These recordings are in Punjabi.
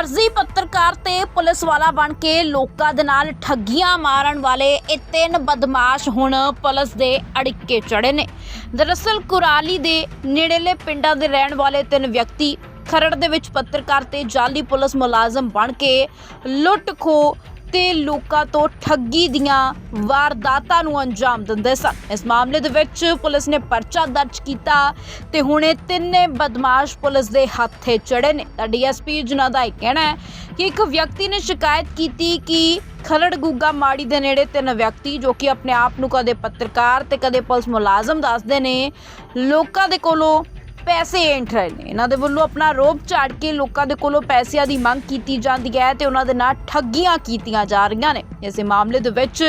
ਫਰਜ਼ੀ ਪੱਤਰਕਾਰ ਤੇ ਪੁਲਿਸ ਵਾਲਾ ਬਣ ਕੇ ਲੋਕਾਂ ਦੇ ਨਾਲ ਠੱਗੀਆਂ ਮਾਰਨ ਵਾਲੇ ਇਹ ਤਿੰਨ ਬਦਮਾਸ਼ ਹੁਣ ਪੁਲਿਸ ਦੇ ਅੜਿੱਕੇ ਚੜੇ ਨੇ। ਦਰਅਸਲ ਕੁਰਾਲੀ ਦੇ ਨੇੜੇਲੇ ਪਿੰਡਾਂ ਦੇ ਰਹਿਣ ਵਾਲੇ ਤਿੰਨ ਵਿਅਕਤੀ ਖਰੜ ਦੇ ਵਿੱਚ ਪੱਤਰਕਾਰ ਤੇ ਜਾਲੀ ਪੁਲਿਸ ਮੁਲਾਜ਼ਮ ਬਣ ਕੇ ਲੁੱਟ ਖੋ ਤੇ ਲੋਕਾਂ ਤੋਂ ਠੱਗੀ ਦੀਆਂ ਵਾਰਦਾਤਾਂ ਨੂੰ ਅੰਜਾਮ ਦਿੰਦੇ ਸਨ। ਇਸ ਮਾਮਲੇ ਦੇ ਵਿੱਚ ਪੁਲਿਸ ਨੇ ਪਰਚਾ ਦਰਜ ਕੀਤਾ ਤੇ ਹੁਣ ਇਹ ਤਿੰਨੇ ਬਦਮਾਸ਼ ਪੁਲਿਸ ਦੇ ਹੱਥੇ ਚੜੇ ਨੇ। ਤਾਂ ਡੀਐਸਪੀ ਜਿਨ੍ਹਾਂ ਦਾ ਇਹ ਕਹਿਣਾ ਹੈ ਕਿ ਇੱਕ ਵਿਅਕਤੀ ਨੇ ਸ਼ਿਕਾਇਤ ਕੀਤੀ ਕਿ ਖਲੜ ਗੁੱਗਾ ਮਾੜੀ ਦੇ ਨੇੜੇ ਤਿੰਨ ਵਿਅਕਤੀ ਜੋ ਕਿ ਆਪਣੇ ਆਪ ਨੂੰ ਕਦੇ ਪੱਤਰਕਾਰ ਤੇ ਕਦੇ ਪੁਲਿਸ ਮੁਲਾਜ਼ਮ ਦੱਸਦੇ ਨੇ, ਲੋਕਾਂ ਦੇ ਕੋਲੋਂ ਪੈਸੇ ਐਂਠ ਰਹੇ ਨੇ। ਇਹਨਾਂ ਦੇ ਵੱਲੋਂ ਆਪਣਾ ਰੋਪ ਝਾੜ ਕੇ ਲੋਕਾਂ ਦੇ ਕੋਲੋਂ ਪੈਸਿਆਂ ਦੀ ਮੰਗ ਕੀਤੀ ਜਾਂਦੀ ਹੈ ਤੇ ਉਹਨਾਂ ਦੇ ਨਾਲ ਠੱਗੀਆਂ ਕੀਤੀਆਂ ਜਾ ਰਹੀਆਂ ਨੇ। ਇਸੇ ਮਾਮਲੇ ਦੇ ਵਿੱਚ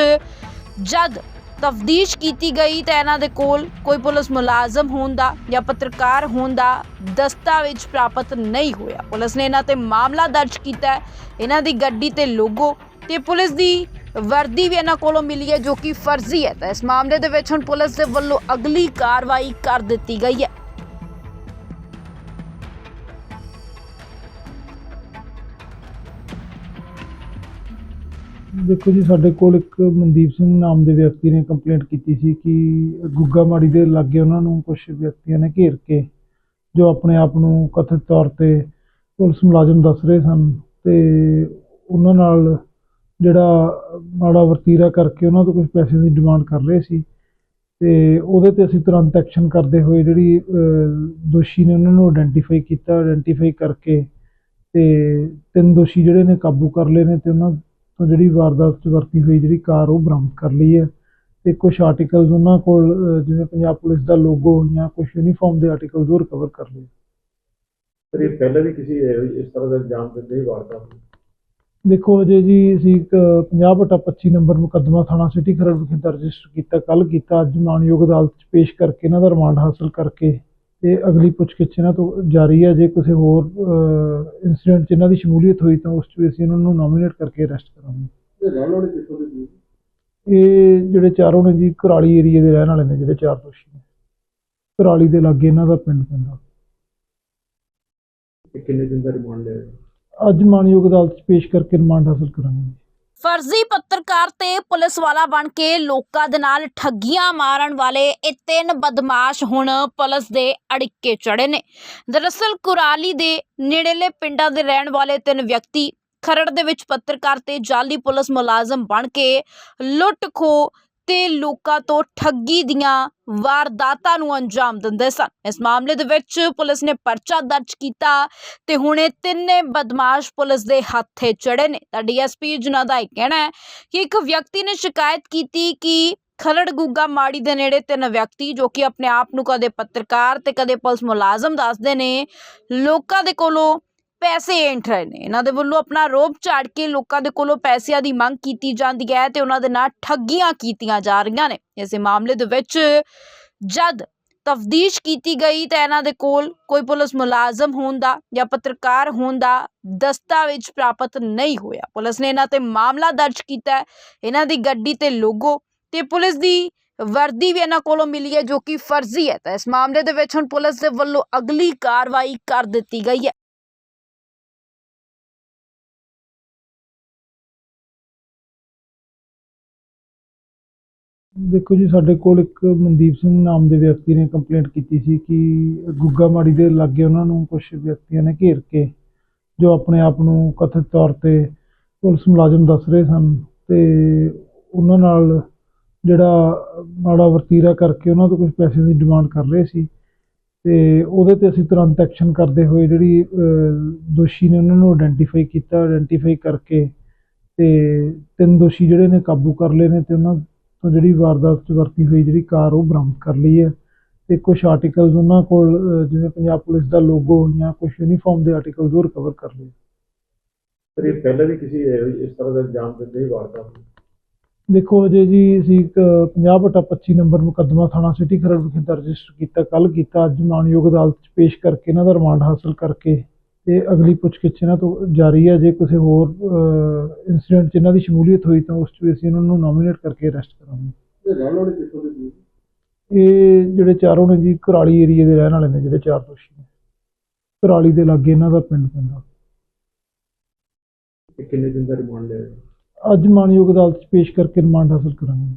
ਜਦ ਤਫਦੀਸ਼ ਕੀਤੀ ਗਈ ਤਾਂ ਇਹਨਾਂ ਦੇ ਕੋਲ ਕੋਈ ਪੁਲਿਸ ਮੁਲਾਜ਼ਮ ਹੋਣ ਦਾ ਜਾਂ ਪੱਤਰਕਾਰ ਹੋਣ ਦਾ ਦਸਤਾਵੇਜ਼ ਪ੍ਰਾਪਤ ਨਹੀਂ ਹੋਇਆ। ਪੁਲਿਸ ਨੇ ਇਹਨਾਂ ਤੇ ਮਾਮਲਾ ਦਰਜ ਕੀਤਾ ਹੈ। ਇਹਨਾਂ ਦੀ ਗੱਡੀ ਤੇ ਲੋਗੋ ਤੇ ਪੁਲਿਸ ਦੀ ਵਰਦੀ ਵੀ ਇਹਨਾਂ ਕੋਲੋਂ ਮਿਲੀ ਹੈ ਜੋ ਕਿ ਫਰਜ਼ੀ ਹੈ। ਤਾਂ ਇਸ ਮਾਮਲੇ ਦੇ ਵਿੱਚ ਹੁਣ ਪੁਲਿਸ ਦੇ ਵੱਲੋਂ ਅਗਲੀ ਕਾਰਵਾਈ ਕਰ ਦਿੱਤੀ ਗਈ ਹੈ। ਦੇਖੋ ਜੀ, ਸਾਡੇ ਕੋਲ ਇੱਕ ਮਨਦੀਪ ਸਿੰਘ ਨਾਮ ਦੇ ਵਿਅਕਤੀ ਨੇ ਕੰਪਲੇਂਟ ਕੀਤੀ ਸੀ ਕਿ ਗੁੱਗਾ ਮਾੜੀ ਦੇ ਲਾਗੇ ਉਹਨਾਂ ਨੂੰ ਕੁਝ ਵਿਅਕਤੀਆਂ ਨੇ ਘੇਰ ਕੇ ਜੋ ਆਪਣੇ ਆਪ ਨੂੰ ਕਥਿਤ ਤੌਰ ਤੇ ਪੁਲਿਸ ਮੁਲਾਜ਼ਮ ਦੱਸ ਰਹੇ ਸਨ ਤੇ ਉਹਨਾਂ ਨਾਲ ਜਿਹੜਾ ਮਾੜਾ ਵਰਤੀਰਾ ਕਰਕੇ ਉਹਨਾਂ ਤੋਂ ਕੁਝ ਪੈਸੇ ਦੀ ਡਿਮਾਂਡ ਕਰ ਰਹੇ ਸੀ ਤੇ ਉਹਦੇ ਤੇ ਅਸੀਂ ਤੁਰੰਤ ਐਕਸ਼ਨ ਕਰਦੇ ਹੋਏ ਜਿਹੜੀ ਦੋਸ਼ੀ ਨੇ ਉਹਨਾਂ ਨੂੰ ਆਇਡੈਂਟੀਫਾਈ ਕੀਤਾ ਆਇਡੈਂਟੀਫਾਈ ਕਰਕੇ ਤੇ ਤਿੰਨ ਦੋਸ਼ੀ ਜਿਹੜੇ ਨੇ ਕਾਬੂ ਕਰ ਲਏ ਨੇ ਤੇ ਉਹਨਾਂ ਤੋਂ ਜਿਹੜੀ ਵਾਰਦਾਤ 'ਚ ਵਰਤੀ ਹੋਈ ਜਿਹੜੀ ਕਾਰ ਉਹ ਬਰਾਮਦ ਕਰ ਲਈ ਹੈ। ਤੇ ਕੁਝ ਆਰਟੀਕਲਸ ਉਹਨਾਂ ਕੋਲ ਜਿਵੇਂ ਪੰਜਾਬ ਪੁਲਿਸ ਦਾ ਲੋਗੋ ਜਾਂ ਕੁਝ ਯੂਨੀਫਾਰਮ ਦੇ ਆਰਟੀਕਲਸ ਉਹ ਰਿਕਵਰ ਕਰ ਲਏ। ਇਹ ਪਹਿਲਾਂ ਵੀ ਕਿਸੇ ਇਸ ਤਰ੍ਹਾਂ ਦਾ ਇਲਜ਼ਾਮ ਦਿੰਦੇ ਹੀ ਵਾਰਦਾਤ। ਦੇਖੋ ਅਜੇ ਜੀ ਅਸੀਂ ਇੱਕ 50 ਬਟਾ 25 ਨੰਬਰ ਮੁਕੱਦਮਾ ਥਾਣਾ ਸਿਟੀ ਖਰੜ ਵਿਖੇ ਦਰਜ ਕੀਤਾ ਕੱਲ ਕੀਤਾ। ਅੱਜ ਮਾਨਯੋਗ ਅਦਾਲਤ 'ਚ ਪੇਸ਼ ਕਰਕੇ ਇਹਨਾਂ ਦਾ ਰਿਮਾਂਡ ਹਾਸਲ ਕਰਕੇ ਤੇ ਅਗਲੀ ਪੁੱਛਗਿੱਛ ਇਹਨਾਂ ਤੋਂ ਜਾਰੀ ਹੈ। ਜੇ ਕਿਸੇ ਹੋਰ ਇਨਸੀਡੈਂਟ 'ਚ ਇਹਨਾਂ ਦੀ ਸ਼ਮੂਲੀਅਤ ਹੋਈ ਤਾਂ ਉਸ 'ਚ ਵੀ ਅਸੀਂ ਇਹਨਾਂ ਨੂੰ ਨੋਮੀਨੇਟ ਕਰਕੇ ਅਰੈਸਟ ਕਰਾਂਗੇ। ਇਹ ਜਿਹੜੇ ਚਾਰੋਂ ਨੇ ਜੀ ਕੁਰਾਲੀ ਏਰੀਏ ਦੇ ਰਹਿਣ ਵਾਲੇ ਨੇ ਜਿਹੜੇ ਚਾਰ ਦੋਸ਼ੀ ਨੇ। ਕੁਰਾਲੀ ਦੇ ਲਾਗੇ ਇਹਨਾਂ ਦਾ ਪਿੰਡ ਪੈਂਦਾ। ਕਿੰਨੇ ਦਿਨ ਦਾ ਰਿਮਾਂਡ ਲਿਆ? ਅੱਜ ਮਾਨਯੋਗ ਅਦਾਲਤ 'ਚ ਪੇਸ਼ ਕਰਕੇ ਰਿਮਾਂਡ ਹਾਸਲ ਕਰਾਂਗੇ। ਫਰਜ਼ੀ ਪੱਤਰਕਾਰ ਤੇ ਪੁਲਿਸ ਵਾਲਾ ਬਣ ਕੇ ਲੋਕਾਂ ਦੇ ਨਾਲ ਠੱਗੀਆਂ ਮਾਰਨ ਵਾਲੇ ਇਹ ਤਿੰਨ ਬਦਮਾਸ਼ ਹੁਣ ਪੁਲਿਸ ਦੇ ਅੜਿੱਕੇ ਚੜੇ ਨੇ। ਦਰਅਸਲ ਕੁਰਾਲੀ ਦੇ ਨੇੜੇਲੇ ਪਿੰਡਾਂ ਦੇ ਰਹਿਣ ਵਾਲੇ ਤਿੰਨ ਵਿਅਕਤੀ ਖਰੜ ਦੇ ਵਿੱਚ ਪੱਤਰਕਾਰ ਤੇ ਜਾਲੀ ਪੁਲਿਸ ਮੁਲਾਜ਼ਮ ਬਣ ਕੇ ਲੁੱਟ ਖੋ ਤੇ ਲੋਕਾਂ ਤੋਂ ਠੱਗੀ ਦੀਆਂ ਵਾਰਦਾਤਾਂ ਨੂੰ ਅੰਜਾਮ ਦਿੰਦੇ ਸਨ। ਇਸ ਮਾਮਲੇ ਦੇ ਵਿੱਚ ਪੁਲਿਸ ਨੇ ਪਰਚਾ ਦਰਜ ਕੀਤਾ ਤੇ ਹੁਣ ਇਹ ਤਿੰਨੇ ਬਦਮਾਸ਼ ਪੁਲਿਸ ਦੇ ਹੱਥੇ ਚੜੇ ਨੇ। ਤਾਂ ਡੀਐਸਪੀ ਜਿਨ੍ਹਾਂ ਦਾ ਇਹ ਕਹਿਣਾ ਹੈ ਕਿ ਇੱਕ ਵਿਅਕਤੀ ਨੇ ਸ਼ਿਕਾਇਤ ਕੀਤੀ ਕਿ ਖਰੜ ਗੁੱਗਾ ਮਾੜੀ ਦੇ ਨੇੜੇ ਤਿੰਨ ਵਿਅਕਤੀ ਜੋ ਕਿ ਆਪਣੇ ਆਪ ਨੂੰ ਕਦੇ ਪੱਤਰਕਾਰ ਤੇ ਕਦੇ ਪੁਲਿਸ ਮੁਲਾਜ਼ਮ ਦੱਸਦੇ ਨੇ, ਲੋਕਾਂ ਦੇ ਕੋਲੋਂ ਪੈਸੇ ਐਂਠ ਰਹੇ ਨੇ। ਇਹਨਾਂ ਦੇ ਵੱਲੋਂ ਆਪਣਾ ਰੋਪ ਝਾੜ ਕੇ ਲੋਕਾਂ ਦੇ ਕੋਲੋਂ ਪੈਸਿਆਂ ਦੀ ਮੰਗ ਕੀਤੀ ਜਾਂਦੀ ਹੈ ਤੇ ਉਹਨਾਂ ਦੇ ਨਾਲ ਠੱਗੀਆਂ ਕੀਤੀਆਂ ਜਾ ਰਹੀਆਂ ਨੇ। ਇਸੇ ਮਾਮਲੇ ਦੇ ਵਿੱਚ ਜਦ ਤਫਦੀਸ਼ ਕੀਤੀ ਗਈ ਤਾਂ ਇਹਨਾਂ ਦੇ ਕੋਲ ਕੋਈ ਪੁਲਿਸ ਮੁਲਾਜ਼ਮ ਹੋਣ ਦਾ ਜਾਂ ਪੱਤਰਕਾਰ ਹੋਣ ਦਾ ਦਸਤਾਵੇਜ਼ ਪ੍ਰਾਪਤ ਨਹੀਂ ਹੋਇਆ। ਪੁਲਿਸ ਨੇ ਇਹਨਾਂ ਤੇ ਮਾਮਲਾ ਦਰਜ ਕੀਤਾ ਇਹਨਾਂ ਦੀ ਗੱਡੀ ਤੇ ਲੋਗੋ ਤੇ ਪੁਲਿਸ ਦੀ ਵਰਦੀ ਵੀ ਇਹਨਾਂ ਕੋਲੋਂ ਮਿਲੀ ਹੈ ਜੋ ਕਿ ਫਰਜ਼ੀ ਹੈ। ਤਾਂ ਇਸ ਮਾਮਲੇ ਦੇ ਵਿੱਚ ਹੁਣ ਪੁਲਿਸ ਦੇ ਵੱਲੋਂ ਅਗਲੀ ਕਾਰਵਾਈ ਕਰ ਦਿੱਤੀ ਗਈ ਹੈ। ਦੇਖੋ ਜੀ, ਸਾਡੇ ਕੋਲ ਇੱਕ ਮਨਦੀਪ ਸਿੰਘ ਨਾਮ ਦੇ ਵਿਅਕਤੀ ਨੇ ਕੰਪਲੇਂਟ ਕੀਤੀ ਸੀ ਕਿ ਗੁੱਗਾ ਮਾੜੀ ਦੇ ਲਾਗੇ ਉਹਨਾਂ ਨੂੰ ਕੁਝ ਵਿਅਕਤੀਆਂ ਨੇ ਘੇਰ ਕੇ ਜੋ ਆਪਣੇ ਆਪ ਨੂੰ ਕਥਿਤ ਤੌਰ ਤੇ ਪੁਲਿਸ ਮੁਲਾਜ਼ਮ ਦੱਸ ਰਹੇ ਸਨ ਤੇ ਉਹਨਾਂ ਨਾਲ ਜਿਹੜਾ ਮਾੜਾ ਵਰਤੀਰਾ ਕਰਕੇ ਉਹਨਾਂ ਤੋਂ ਕੁਝ ਪੈਸੇ ਦੀ ਡਿਮਾਂਡ ਕਰ ਰਹੇ ਸੀ ਤੇ ਉਹਦੇ ਤੇ ਅਸੀਂ ਤੁਰੰਤ ਐਕਸ਼ਨ ਕਰਦੇ ਹੋਏ ਜਿਹੜੀ ਦੋਸ਼ੀ ਨੇ ਉਹਨਾਂ ਨੂੰ ਆਇਡੈਂਟੀਫਾਈ ਕੀਤਾ ਆਇਡੈਂਟੀਫਾਈ ਕਰਕੇ ਤੇ ਤਿੰਨ ਦੋਸ਼ੀ ਜਿਹੜੇ ਨੇ ਕਾਬੂ ਕਰ ਲਏ ਨੇ ਤੇ ਉਹਨਾਂ ਤੋਂ ਜਿਹੜੀ ਵਾਰਦਾਤ 'ਚ ਵਰਤੀ ਹੋਈ ਜਿਹੜੀ ਕਾਰ ਉਹ ਬਰਾਮਦ ਕਰ ਲਈ ਹੈ ਤੇ ਕੁਝ ਆਰਟੀਕਲਸ ਉਹਨਾਂ ਕੋਲ ਜਿਵੇਂ ਪੰਜਾਬ ਪੁਲਿਸ ਦਾ ਲੋਗੋ ਜਾਂ ਕੁਝ ਯੂਨੀਫਾਰਮ ਦੇ ਆਰਟੀਕਲਸ ਉਹ ਰਿਕਵਰ ਕਰ ਲਏ ਸਰ ਇਹ ਪਹਿਲਾਂ ਵੀ ਕਿਸੇ ਇਸ ਤਰ੍ਹਾਂ ਦਾ ਇਲਜ਼ਾਮ ਦਿੰਦੇ ਹੀ ਵਾਰਦਾਤ। ਦੇਖੋ ਅਜੇ ਜੀ ਅਸੀਂ ਇੱਕ 50 ਬਟਾ 25 ਨੰਬਰ ਮੁਕੱਦਮਾ ਥਾਣਾ ਸਿਟੀ ਖਰੜ ਵਿਖੇ ਦਰਜ ਕੀਤਾ ਕੱਲ ਕੀਤਾ ਅੱਜ ਮਾਨਯੋਗ ਅਦਾਲਤ 'ਚ ਪੇਸ਼ ਕਰਕੇ ਇਹਨਾਂ ਦਾ ਰਿਮਾਂਡ ਹਾਸਲ ਕਰਕੇ ਤੇ ਅਗਲੀ ਪੁੱਛਗਿੱਛ ਇਹਨਾਂ ਤੋਂ ਜਾਰੀ ਹੈ। ਜੇ ਕਿਸੇ ਹੋਰ ਇਨਸੀਡੈਂਟ 'ਚ ਇਹਨਾਂ ਦੀ ਸ਼ਮੂਲੀਅਤ ਹੋਈ ਤਾਂ ਉਸ 'ਚ ਵੀ ਅਸੀਂ ਇਹਨਾਂ ਨੂੰ ਨੋਮੀਨੇਟ ਕਰਕੇ ਅਰੈਸਟ ਕਰਾਂਗੇ। ਇਹ ਜਿਹੜੇ ਚਾਰੋਂ ਨੇ ਜੀ ਕੁਰਾਲੀ ਏਰੀਏ ਦੇ ਰਹਿਣ ਵਾਲੇ ਨੇ ਜਿਹੜੇ ਚਾਰ ਦੋਸ਼ੀ ਨੇ। ਕੁਰਾਲੀ ਦੇ ਲਾਗੇ ਇਹਨਾਂ ਦਾ ਪਿੰਡ ਪੈਂਦਾ। ਕਿੰਨੇ ਦਿਨ ਦਾ ਰਿਮਾਂਡ ਲਿਆ? ਅੱਜ ਮਾਨਯੋਗ ਅਦਾਲਤ 'ਚ ਪੇਸ਼ ਕਰਕੇ ਰਿਮਾਂਡ ਹਾਸਲ ਕਰਾਂਗੇ।